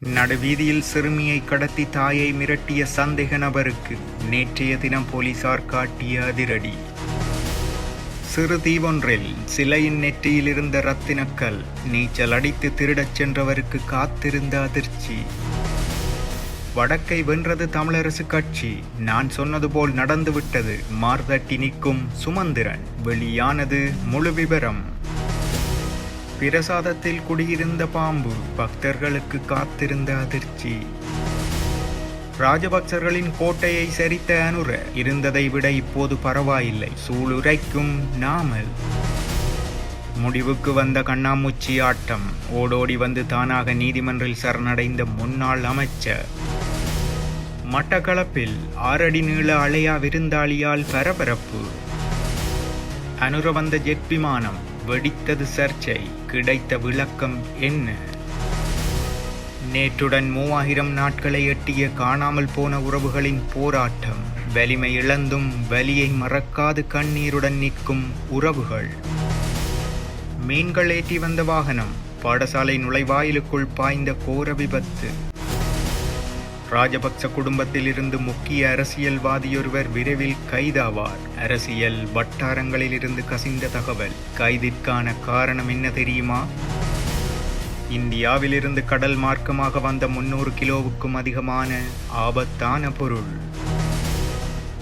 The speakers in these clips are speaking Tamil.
நடுவீதியில் சிறுமியை கடத்தி தாயை மிரட்டிய சந்தேக நபருக்கு நேற்றைய தினம் போலீசார் காட்டிய அதிரடி. சிறு தீவொன்றில் சிலையின் நெற்றியில் இருந்த ரத்தினக்கல் நீச்சல் அடித்து திருடச் சென்றவருக்கு காத்திருந்த அதிர்ச்சி. வடக்கை வென்றது தமிழரசு கட்சி. நான் சொன்னது போல் நடந்துவிட்டது. மார்தட்டி நிற்கும் சுமந்திரன். வெளியானது முழு விவரம் பிரசாதத்தில் குடியிருந்த பாம்பு பக்தர்களுக்கு காத்திருந்த அதிர்ச்சி. ராஜபக்சர்களின் கோட்டையை சரித்த அனுர இருந்ததை விட இப்போது பரவாயில்லை. சூளுரைக்கும் நாமல். முடிவுக்கு வந்த கண்ணாமூச்சி ஆட்டம். ஓடோடி வந்து தானாக நீதிமன்றில் சரணடைந்த முன்னாள் அமைச்சர். மட்டக்களப்பில் ஆறடி நீள அலையா விருந்தாளியால் பரபரப்பு. அனுர வந்த ஜெட் விமானம் வெடித்தது சர்ச்சை. கிடைத்த விளக்கம் என்ன? நேற்றுடன் மூவாயிரம் நாட்களை எட்டிய காணாமல் போன உறவுகளின் போராட்டம் வலிமை இழந்தும் வலியை மறக்காது கண்ணீருடன் நிற்கும் உறவுகள். மீன்கள் ஏற்றி வந்த வாகனம் பாடசாலை நுழைவாயிலுக்குள் பாய்ந்த கோர விபத்து. ராஜபக்ச குடும்பத்தில் இருந்து முக்கிய அரசியல்வாதியொருவர் விரைவில் கைதாவார். அரசியல் வட்டாரங்களில் இருந்து கசிந்த தகவல். கைதிற்கான காரணம் என்ன தெரியுமா? இந்தியாவிலிருந்து கடல் மார்க்கமாக வந்த முன்னூறு கிலோவுக்கும் அதிகமான ஆபத்தான பொருள்.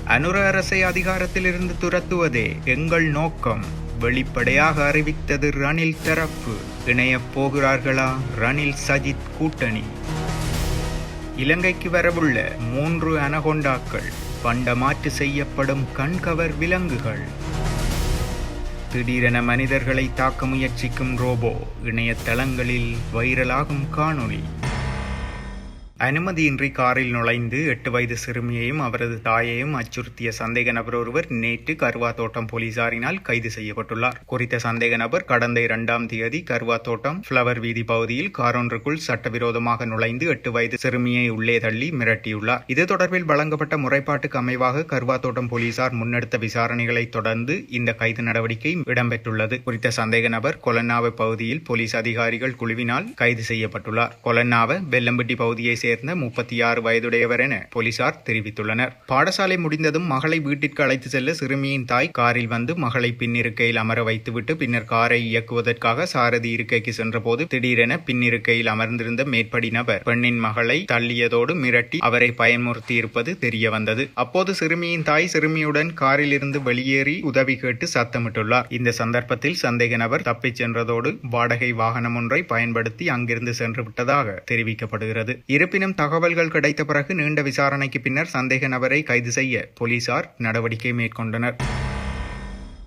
அனுர அரசை அதிகாரத்திலிருந்து துரத்துவதே எங்கள் நோக்கம். வெளிப்படையாக அறிவித்தது ரணில் தரப்பு. இணையப் போகிறார்களா? ரணில் சஜித் கூட்டணி. இலங்கைக்கு வரவுள்ள மூன்று அனகொண்டாக்கள் பண்டமாற்று செய்யப்படும் கண்கவர் விலங்குகள். திடீரென மனிதர்களை தாக்க முயற்சிக்கும் ரோபோ இணையதளங்களில் வைரலாகும் காணொளி. அனுமதியின்றி காரில் நுழைந்து எட்டு வயது சிறுமியையும் அவரது தாயையும் அச்சுறுத்திய சந்தேக நபர் ஒருவர் நேற்று கருவா தோட்டம் போலீசாரினால் கைது செய்யப்பட்டுள்ளார். குறித்த சந்தேக நபர் கடந்த இரண்டாம் தேதி கருவா தோட்டம் பிளவர் வீதி பகுதியில் காரொன்றுக்குள் சட்டவிரோதமாக நுழைந்து எட்டு வயது சிறுமியை உள்ளே தள்ளி மிரட்டியுள்ளார். இது தொடர்பில் வழங்கப்பட்ட முறைப்பாட்டுக்கு அமைவாக கருவா தோட்டம் போலீசார் முன்னெடுத்த விசாரணைகளை தொடர்ந்து இந்த கைது நடவடிக்கை இடம்பெற்றுள்ளது. குறித்த சந்தேக நபர் கொலன்னாவை பகுதியில் போலீஸ் அதிகாரிகள் குழுவினால் கைது செய்யப்பட்டுள்ளார். கொலன்னாவை வெல்லம்பட்டி பகுதியை சேர்ந்த முப்பத்தி ஆறு வயதுடையவர் என போலீசார் தெரிவித்துள்ளனர். பாடசாலை முடிந்ததும் மகளை வீட்டிற்கு அழைத்து செல்ல சிறுமியின் தாய் காரில் வந்து மகளை பின்னிருக்கையில் அமர வைத்துவிட்டு பின்னர் காரை இயக்குவதற்காக சாரதி இருக்கைக்கு சென்றபோது திடீரென பின்னிருக்கையில் அமர்ந்திருந்த மேற்படி நபர் பெண்ணின் மகளை தள்ளியதோடு மிரட்டி அவரை பயமுறுத்தி இருப்பது தெரிய வந்தது அப்போது சிறுமியின் தாய் சிறுமியுடன் காரில் இருந்து வெளியேறி உதவி கேட்டு சத்தமிட்டுள்ளார். இந்த சந்தர்ப்பத்தில் சந்தேக நபர் தப்பிச் சென்றதோடு வாடகை வாகனம் ஒன்றை பயன்படுத்தி அங்கிருந்து சென்று விட்டதாக தெரிவிக்கப்படுகிறது. இருப்பினும் தகவல்கள் கிடைத்த பிறகு நீண்ட விசாரணைக்கு பின்னர் சந்தேக நபரை கைது செய்ய போலீசார் நடவடிக்கை மேற்கொண்டனர்.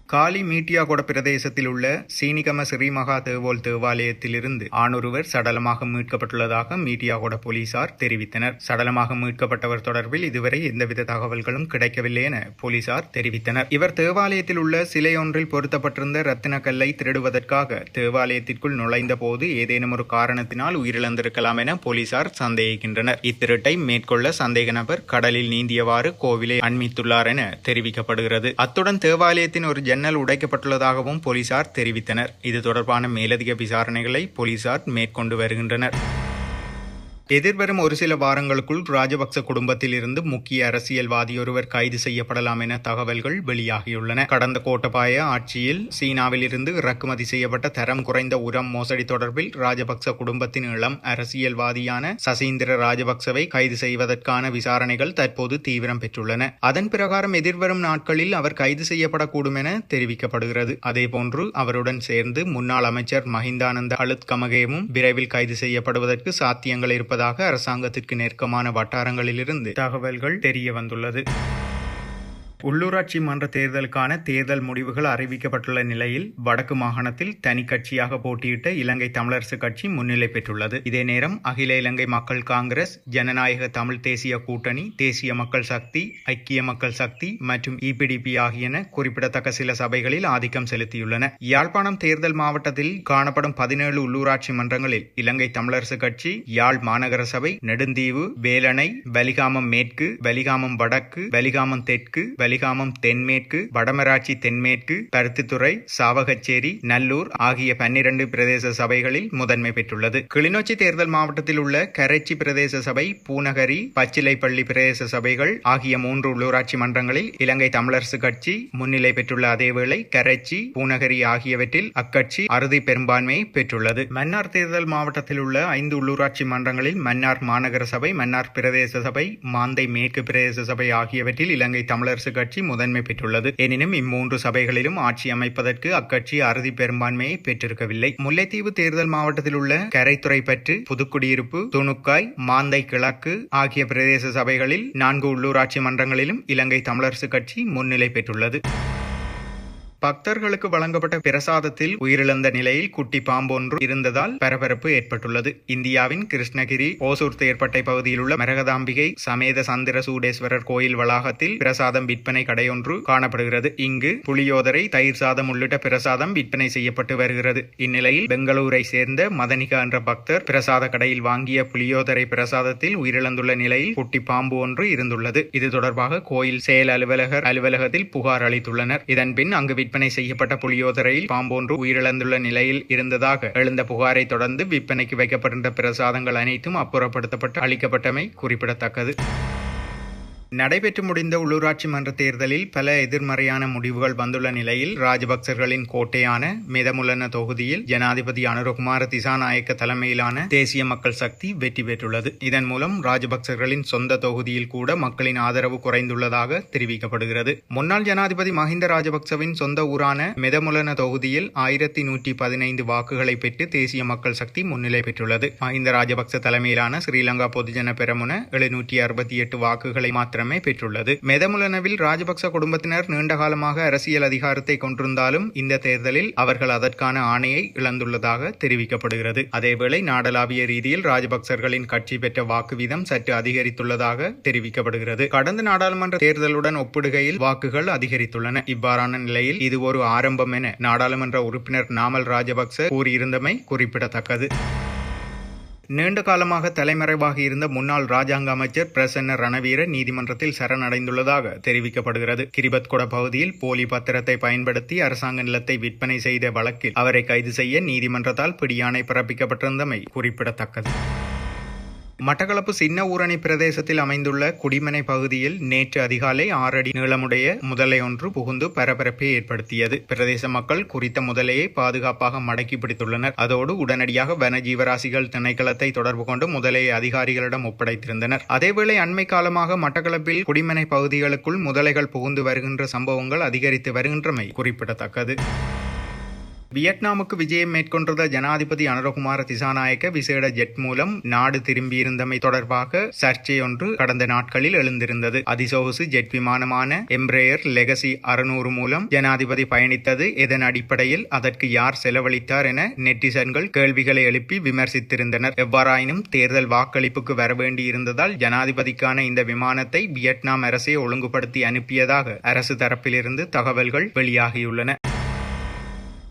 காலி மீட்டியாகொட பிரதேசத்தில் உள்ள சீனிகம ஸ்ரீ மகா தேவோல் தேவாலயத்திலிருந்து ஆணொருவர் சடலமாக மீட்கப்பட்டுள்ளதாக மீட்டியாகொட போலீசார் தெரிவித்தனர். சடலமாக மீட்கப்பட்டவர் தொடர்பில் இதுவரை எந்தவித தகவல்களும் கிடைக்கவில்லை என போலீசார் தெரிவித்தனர். இவர் தேவாலயத்தில் உள்ள சிலையொன்றில் பொருத்தப்பட்டிருந்த ரத்தின கல்லை திருடுவதற்காக தேவாலயத்திற்குள் நுழைந்த போது ஏதேனும் ஒரு காரணத்தினால் உயிரிழந்திருக்கலாம் என போலீசார் சந்தேகிக்கின்றனர். இத்திருட்டை மேற்கொள்ள சந்தேக நபர் கடலில் நீந்தியவாறு கோவிலை அண்மித்துள்ளார் என தெரிவிக்கப்படுகிறது. அத்துடன் தேவாலயத்தின் ஒரு ஜன்னல் உடைக்கப்பட்டுள்ளதாகவும் போலீசார் தெரிவித்தனர். இது தொடர்பான மேலதிக விசாரணைகளை போலீசார் மேற்கொண்டு வருகின்றனர். எதிர்வரும் ஒரு சில வாரங்களுக்குள் ராஜபக்ச குடும்பத்தில் இருந்து முக்கிய அரசியல்வாதியொருவர் கைது செய்யப்படலாம் என தகவல்கள் வெளியாகியுள்ளன. கடந்த கோட்டபாய ஆட்சியில் சீனாவில் இருந்து இறக்குமதி செய்யப்பட்ட தரம் குறைந்த உரம் மோசடி தொடர்பில் ராஜபக்ச குடும்பத்தின் இளம் அரசியல்வாதியான சசீந்திர ராஜபக்சவை கைது செய்வதற்கான விசாரணைகள் தற்போது தீவிரம் பெற்றுள்ளன. அதன் பிரகாரம் எதிர்வரும் நாட்களில் அவர் கைது செய்யப்படக்கூடும் என தெரிவிக்கப்படுகிறது. அதேபோன்று அவருடன் சேர்ந்து முன்னாள் அமைச்சர் மஹிந்தானந்த அழுத் கமகேவும் விரைவில் கைது செய்யப்படுவதற்கு சாத்தியங்கள் இருப்பது இருப்பதாக அரசாங்கத்திற்கு நெருக்கமான வட்டாரங்களிலிருந்து தகவல்கள் தெரிய வந்துள்ளது உள்ளூராட்சி மன்ற தேர்தலுக்கான தேர்தல் முடிவுகள் அறிவிக்கப்பட்டுள்ள நிலையில் வடக்கு மாகாணத்தில் தனி கட்சியாக போட்டியிட்ட இலங்கை தமிழரசு கட்சி முன்னிலை பெற்றுள்ளது. இதே நேரம் அகில இலங்கை மக்கள் காங்கிரஸ் ஜனநாயக தமிழ் தேசிய கூட்டணி தேசிய மக்கள் சக்தி ஐக்கிய மக்கள் சக்தி மற்றும் இபிடிபி ஆகியன குறிப்பிடத்தக்க சில சபைகளில் ஆதிக்கம் செலுத்தியுள்ளன. யாழ்ப்பாணம் தேர்தல் மாவட்டத்தில் காணப்படும் பதினேழு உள்ளூராட்சி மன்றங்களில் இலங்கை தமிழரசு கட்சி யாழ் மாநகர சபை நெடுந்தீவு வேலணை வலிகாமம் மேற்கு வலிகாமம் வடக்கு வலிகாமம் தெற்கு வலி வெலிகாமம் தென்மேற்கு வடமராட்சி தென்மேற்கு பருத்தித்துறை சாவகச்சேரி நல்லூர் ஆகிய பன்னிரண்டு பிரதேச சபைகளில் முதன்மை பெற்றுள்ளது. கிளிநொச்சி தேர்தல் மாவட்டத்தில் உள்ள கரைச்சி பிரதேச சபை பூநகரி பச்சிலைப்பள்ளி பிரதேச சபைகள் ஆகிய மூன்று உள்ளூராட்சி மன்றங்களில் இலங்கை தமிழரசு கட்சி முன்னிலை பெற்றுள்ள அதேவேளை கரைச்சி பூநகரி ஆகியவற்றில் அக்கட்சி அறுதி பெரும்பான்மையை பெற்றுள்ளது. மன்னார் தேர்தல் மாவட்டத்தில் உள்ள ஐந்து உள்ளூராட்சி மன்றங்களில் மன்னார் மாநகர சபை மன்னார் பிரதேச சபை மாந்தை மேற்கு பிரதேச சபை ஆகியவற்றில் இலங்கை தமிழரசு கட்சி முதன்மை பெற்றுள்ளது. எனினும் இம்மூன்று சபைகளிலும் ஆட்சி அமைப்பதற்கு அக்கட்சி அறுதி பெரும்பான்மையை பெற்றிருக்கவில்லை. முல்லைத்தீவு தேர்தல் மாவட்டத்தில் உள்ள கரைத்துறை பற்று புதுக்குடியிருப்பு துணுக்காய் மாந்தை கிழக்கு ஆகிய பிரதேச சபைகளில் நான்கு உள்ளூராட்சி மன்றங்களிலும் இலங்கை தமிழரசு கட்சி முன்னிலை பெற்றுள்ளது. பக்தர்களுக்கு வழங்கப்பட்ட பிரசாதத்தில் உயிரிழந்த நிலையில் குட்டி பாம்பொன்று இருந்ததால் பரபரப்பு ஏற்பட்டுள்ளது. இந்தியாவின் கிருஷ்ணகிரி ஓசூர் தேர்ப்பட்டை பகுதியில் உள்ள மரகதாம்பிகை சமேத சந்திர சூடேஸ்வரர் கோயில் வளாகத்தில் பிரசாதம் விற்பனை கடையொன்று காணப்படுகிறது. இங்கு புளியோதரை தயிர் சாதம் உள்ளிட்ட பிரசாதம் விற்பனை செய்யப்பட்டு வருகிறது. இந்நிலையில் பெங்களூரை சேர்ந்த மதனிகா என்ற பக்தர் பிரசாத கடையில் வாங்கிய புளியோதரை பிரசாதத்தில் உயிரிழந்துள்ள நிலையில் குட்டி பாம்பு ஒன்று இருந்துள்ளது. இது தொடர்பாக கோயில் செயல் அலுவலகர் அலுவலகத்தில் புகார் அளித்துள்ளனர். இதன்பின் அங்கு விற்பனை விற்பனை செய்யப்பட்ட புளியோதரையில் பாம்பொன்று உயிரிழந்துள்ள நிலையில் இருந்ததாக எழுந்த புகாரை தொடர்ந்து விற்பனைக்கு வைக்கப்பட்டிருந்த பிரசாதங்கள் அனைத்தும் அப்புறப்படுத்தப்பட்டு அளிக்கப்பட்டமை குறிப்பிடத்தக்கது. நடைபெற்று முடிந்த உள்ளூராட்சி மன்ற தேர்தலில் பல எதிர்மறையான முடிவுகள் வந்துள்ள நிலையில் ராஜபக்சர்களின் கோட்டையான மிதமுலன தொகுதியில் ஜனாதிபதி அனுரகுமார திசாநாயக்க தலைமையிலான தேசிய மக்கள் சக்தி வெற்றி பெற்றுள்ளது. இதன் மூலம் ராஜபக்சர்களின் சொந்த தொகுதியில் கூட மக்களின் ஆதரவு குறைந்துள்ளதாக தெரிவிக்கப்படுகிறது. முன்னாள் ஜனாதிபதி மஹிந்த ராஜபக்சவின் சொந்த ஊரான மிதமுலன தொகுதியில் ஆயிரத்தி நூற்றி பதினைந்து வாக்குகளை பெற்று தேசிய மக்கள் சக்தி முன்னிலை பெற்றுள்ளது. மஹிந்த ராஜபக்ச தலைமையிலான ஸ்ரீலங்கா பொதுஜன பெரமுன எழுநூற்றி அறுபத்தி எட்டு வாக்குகளை மாற்ற மாத்திரமே பெற்றுள்ளது. மெதமுலனவில் ராஜபக்ச குடும்பத்தினர் நீண்ட காலமாக அரசியல் அதிகாரத்தை கொண்டிருந்தாலும் இந்த தேர்தலில் அவர்கள் அதற்கான ஆணையை இழந்துள்ளதாக தெரிவிக்கப்படுகிறது. அதேவேளை நாடளாவிய ரீதியில் ராஜபக்சர்களின் கட்சி பெற்ற வாக்கு வீதம் சற்று அதிகரித்துள்ளதாக தெரிவிக்கப்படுகிறது. கடந்த நாடாளுமன்ற தேர்தலுடன் ஒப்பிடுகையில் வாக்குகள் அதிகரித்துள்ளன. இவ்வாறான நிலையில் இது ஒரு ஆரம்பம் என நாடாளுமன்ற உறுப்பினர் நாமல் ராஜபக்ச கூறியிருந்தமை குறிப்பிடத்தக்கது. நீண்ட காலமாக தலைமறைவாக இருந்த முன்னாள் ராஜாங்க அமைச்சர் பிரசன்ன ரணவீர நீதிமன்றத்தில் சரணடைந்துள்ளதாக தெரிவிக்கப்படுகிறது. கிரிபத்கொட பகுதியில் போலி பத்திரத்தை பயன்படுத்தி அரசாங்க நிலத்தை விற்பனை செய்த வழக்கில் அவரை கைது செய்ய நீதிமன்றத்தால் பிடியாணை பிறப்பிக்கப்பட்டிருந்தமை குறிப்பிடத்தக்கது. மட்டக்களப்பு சின்ன ஊரணி பிரதேசத்தில் அமைந்துள்ள குடிமனை பகுதியில் நேற்று அதிகாலை ஆறடி நீளமுடைய முதலை ஒன்று புகுந்து பரபரப்பை ஏற்படுத்தியது. பிரதேச மக்கள் குறித்த முதலையை பாதுகாப்பாக மடக்கி பிடித்துள்ளனர். அதோடு உடனடியாக வனஜீவராசிகள் திணைக்களத்தை தொடர்பு கொண்டு முதலையை அதிகாரிகளிடம் ஒப்படைத்திருந்தனர். அதேவேளை அண்மை காலமாக மட்டக்களப்பில் குடிமனை பகுதிகளுக்குள் முதலைகள் புகுந்து வருகின்ற சம்பவங்கள் அதிகரித்து வருகின்றமை குறிப்பிடத்தக்கது. வியட்நாமுக்கு விஜயம் மேற்கொண்டிருந்த ஜனாதிபதி அனுரகுமார திசாநாயக்க விசேட ஜெட் மூலம் நாடு திரும்பியிருந்தமை தொடர்பாக சர்ச்சை ஒன்று கடந்த நாட்களில் எழுந்திருந்தது. அதிசோகசு ஜெட் விமானமான எம்ப்ரேயர் லெகசி அறுநூறு மூலம் ஜனாதிபதி பயணித்தது இதன் அடிப்படையில் அதற்கு யார் செலவழித்தார் என நெட்டிசன்கள் கேள்விகளை எழுப்பி விமர்சித்திருந்தனர். எவ்வாறாயினும் தேர்தல் வாக்களிப்புக்கு வர வேண்டியிருந்ததால் ஜனாதிபதிக்கான இந்த விமானத்தை வியட்நாம் அரசே ஒழுங்குபடுத்தி அனுப்பியதாக அரசு தரப்பிலிருந்து தகவல்கள் வெளியாகியுள்ளன.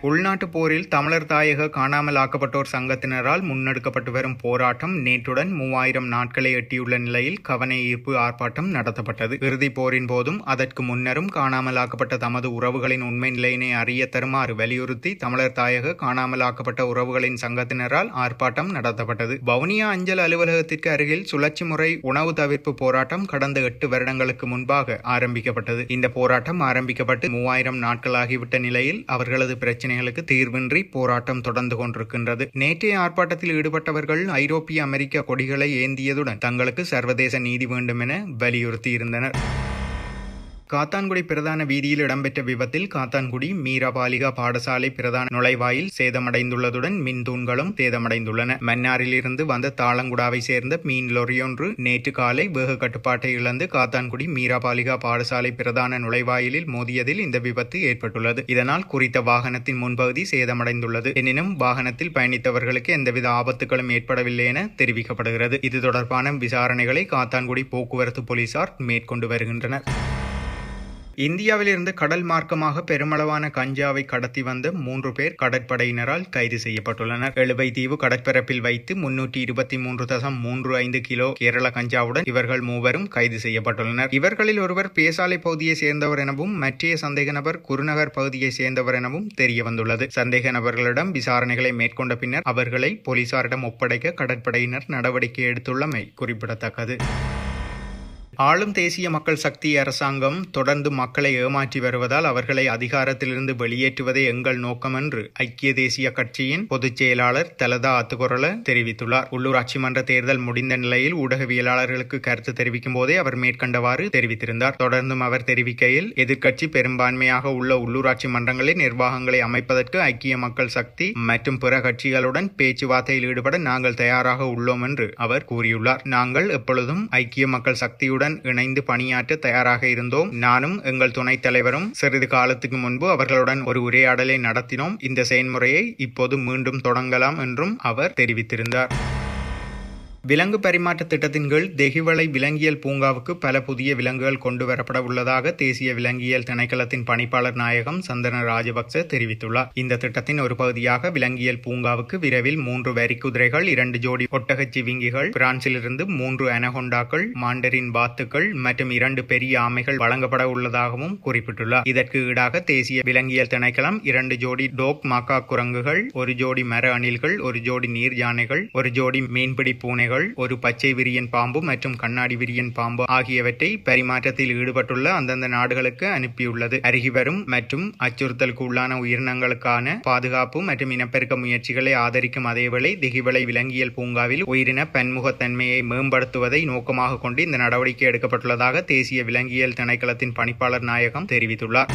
உள்நாட்டுப் போரில் தமிழர் தாயக காணாமல் ஆக்கப்பட்டோர் சங்கத்தினரால் முன்னெடுக்கப்பட்டு வரும் போராட்டம் நேற்றுடன் மூவாயிரம் நாட்களை எட்டியுள்ள நிலையில் கவன ஈர்ப்பு ஆர்ப்பாட்டம் நடத்தப்பட்டது. இறுதிப் போரின் போதும் அதற்கு முன்னரும் காணாமல் ஆக்கப்பட்ட தமது உறவுகளின் உண்மை நிலையினை அறிய தருமாறு வலியுறுத்தி தமிழர் தாயக காணாமல் ஆக்கப்பட்ட உறவுகளின் சங்கத்தினரால் ஆர்ப்பாட்டம் நடத்தப்பட்டது. வவுனியா அஞ்சல் அலுவலகத்திற்கு அருகில் சுழற்சி முறை உணவு தவிர்ப்பு போராட்டம் கடந்த எட்டு வருடங்களுக்கு முன்பாக ஆரம்பிக்கப்பட்டது. இந்த போராட்டம் ஆரம்பிக்கப்பட்டு மூவாயிரம் நாட்களாகிவிட்ட நிலையில் அவர்களது பிரச்சினை பிரச்சனைகளுக்கு தீர்வின்றி போராட்டம் தொடர்ந்து கொண்டிருக்கின்றது. நேற்றைய ஆர்ப்பாட்டத்தில் ஈடுபட்டவர்கள் ஐரோப்பிய அமெரிக்க கொடிகளை ஏந்தியதுடன் தங்களுக்கு சர்வதேச நீதி வேண்டும் என வலியுறுத்தியிருந்தனர். காத்தான்குடி பிரதான வீதியில் இடம்பெற்ற விபத்தில் காத்தான்குடி மீராபாலிகா பாடசாலை பிரதான நுழைவாயில் சேதமடைந்துள்ளதுடன் மின் தூண்களும் சேதமடைந்துள்ளன. மன்னாரிலிருந்து வந்த தாளங்குடாவை சேர்ந்த மீன் லொரியொன்று நேற்று காலை வேக கட்டுப்பாட்டை இழந்து காத்தான்குடி மீராபாலிகா பாடசாலை பிரதான நுழைவாயிலில் மோதியதில் இந்த விபத்து ஏற்பட்டுள்ளது. இதனால் குறித்த வாகனத்தின் முன்பகுதி சேதமடைந்துள்ளது. எனினும் வாகனத்தில் பயணித்தவர்களுக்கு எந்தவித ஆபத்துகளும் ஏற்படவில்லை என தெரிவிக்கப்படுகிறது. இது தொடர்பான விசாரணைகளை காத்தான்குடி போக்குவரத்து போலீசார் மேற்கொண்டு வருகின்றனர். இந்தியாவிலிருந்து கடல் மார்க்கமாக பெருமளவான கஞ்சாவை கடத்தி வந்த மூன்று பேர் கடற்படையினரால் கைது செய்யப்பட்டுள்ளனர். எழுபை தீவு கடற்பரப்பில் வைத்து முன்னூற்றி இருபத்தி மூன்று தசம் மூன்று ஐந்து கிலோ கேரள கஞ்சாவுடன் இவர்கள் மூவரும் கைது செய்யப்பட்டுள்ளனர். இவர்களில் ஒருவர் பேசாலை பகுதியை சேர்ந்தவர் எனவும் மற்றைய சந்தேக நபர் குருநகர் பகுதியை சேர்ந்தவர் எனவும் தெரிய வந்துள்ளது. சந்தேக நபர்களிடம் விசாரணைகளை மேற்கொண்ட பின்னர் அவர்களை போலீசாரிடம் ஒப்படைக்க கடற்படையினர் நடவடிக்கை எடுத்துள்ளமை குறிப்பிடத்தக்கது. ஆளும் தேசிய மக்கள் சக்தி அரசாங்கம் தொடர்ந்து மக்களை ஏமாற்றி வருவதால் அவர்களை அதிகாரத்திலிருந்து வெளியேற்றுவதே எங்கள் நோக்கம் என்று ஐக்கிய தேசிய கட்சியின் பொதுச் செயலாளர் தலதா அத்துகொரல தெரிவித்துள்ளார். உள்ளூராட்சி மன்ற தேர்தல் முடிந்த நிலையில் ஊடகவியலாளர்களுக்கு கருத்து தெரிவிக்கும் போதே அவர் மேற்கண்டவாறு தெரிவித்திருந்தார். தொடர்ந்தும் அவர் தெரிவிக்கையில் எதிர்க்கட்சி பெரும்பான்மையாக உள்ள உள்ளூராட்சி மன்றங்களில் நிர்வாகங்களை அமைப்பதற்கு ஐக்கிய மக்கள் சக்தி மற்றும் பிற கட்சிகளுடன் பேச்சுவார்த்தையில் ஈடுபட நாங்கள் தயாராக உள்ளோம் என்று அவர் கூறியுள்ளார். நாங்கள் எப்பொழுதும் ஐக்கிய மக்கள் சக்தியுடன் அவர்களுடன் இணைந்து பணியாற்ற தயாராக இருந்தோம். நானும் எங்கள் துணைத் தலைவரும் சிறிது காலத்துக்கு முன்பு அவர்களுடன் ஒரு உரையாடலை நடத்தினோம். இந்த செயல்முறையை இப்போது மீண்டும் தொடங்கலாம் என்றும் அவர் தெரிவித்திருந்தார். விலங்கு பரிமாற்ற திட்டத்தின் கீழ் தெஹிவளை விலங்கியல் பூங்காவுக்கு பல புதிய விலங்குகள் கொண்டு வரப்பட உள்ளதாக தேசிய விலங்கியல் திணைக்களத்தின் பணிப்பாளர் நாயகம் சந்தன ராஜபக்ச தெரிவித்துள்ளார். இந்த திட்டத்தின் ஒரு பகுதியாக விலங்கியல் பூங்காவுக்கு விரைவில் மூன்று வரிக்குதிரைகள் இரண்டு ஜோடி ஒட்டகச்சி விங்கிகள் பிரான்சிலிருந்து மூன்று அனகொண்டாக்கள் மாண்டரின் பாத்துக்கள் மற்றும் இரண்டு பெரிய ஆமைகள் வழங்கப்பட உள்ளதாகவும் குறிப்பிட்டுள்ளார். இதற்கு ஈடாக தேசிய விலங்கியல் திணைக்களம் இரண்டு ஜோடி டோக் மாக்கா குரங்குகள் ஒரு ஜோடி மர அணில்கள் ஒரு ஜோடி நீர் யானைகள் ஒரு ஜோடி மீன்பிடி பூனைகள் பூனைகள் ஒரு பச்சை விரியன் பாம்பு மற்றும் கண்ணாடி விரியன் பாம்பு ஆகியவற்றை பரிமாற்றத்தில் ஈடுபட்டுள்ள அந்தந்த நாடுகளுக்கு அனுப்பியுள்ளது. அருகிவரும் மற்றும் அச்சுறுத்தலுக்கு உள்ளான உயிரினங்களுக்கான பாதுகாப்பு மற்றும் இனப்பெருக்க முயற்சிகளை ஆதரிக்கும் அதேவேளை திகிவளை விலங்கியல் பூங்காவில் உயிரின பன்முகத்தன்மையை மேம்படுத்துவதை நோக்கமாக கொண்டு இந்த நடவடிக்கை எடுக்கப்பட்டுள்ளதாக தேசிய விலங்கியல் திணைக்களத்தின் பணிப்பாளர் நாயகம் தெரிவித்துள்ளார்.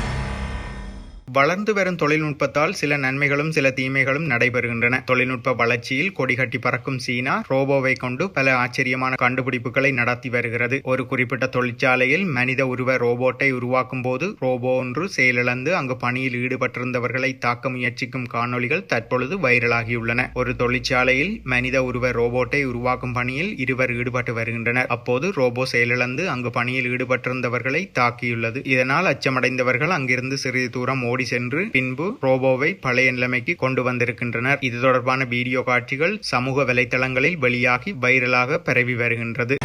வளர்ந்து வரும் தொழில்நுட்பத்தால் சில நன்மைகளும் சில தீமைகளும் நடைபெறுகின்றன. தொழில்நுட்ப வளர்ச்சியில் கொடிகட்டி பறக்கும் சீனா ரோபோவை கொண்டு பல ஆச்சரியமான கண்டுபிடிப்புகளை நடத்தி வருகிறது. ஒரு குறிப்பிட்ட தொழிற்சாலையில் மனித உருவ ரோபோட்டை உருவாக்கும் போது ரோபோ ஒன்று செயலிழந்து அங்கு பணியில் ஈடுபட்டிருந்தவர்களை தாக்க முயற்சிக்கும் காணொலிகள் தற்பொழுது வைரலாகியுள்ளன. ஒரு தொழிற்சாலையில் மனித உருவ ரோபோட்டை உருவாக்கும் பணியில் இருவர் ஈடுபட்டு வருகின்றனர். அப்போது ரோபோ செயலிழந்து அங்கு பணியில் ஈடுபட்டிருந்தவர்களை தாக்கியுள்ளது. இதனால் அச்சமடைந்தவர்கள் அங்கிருந்து சிறிது தூரம் ஓடி ஓடி சென்று பின்பு ரோபோவை பழைய நிலைமைக்கு கொண்டு வந்திருக்கின்றனர். இது தொடர்பான வீடியோ காட்சிகள் சமூக வலைதளங்களில் வெளியாகி வைரலாக பரவி வருகின்றது.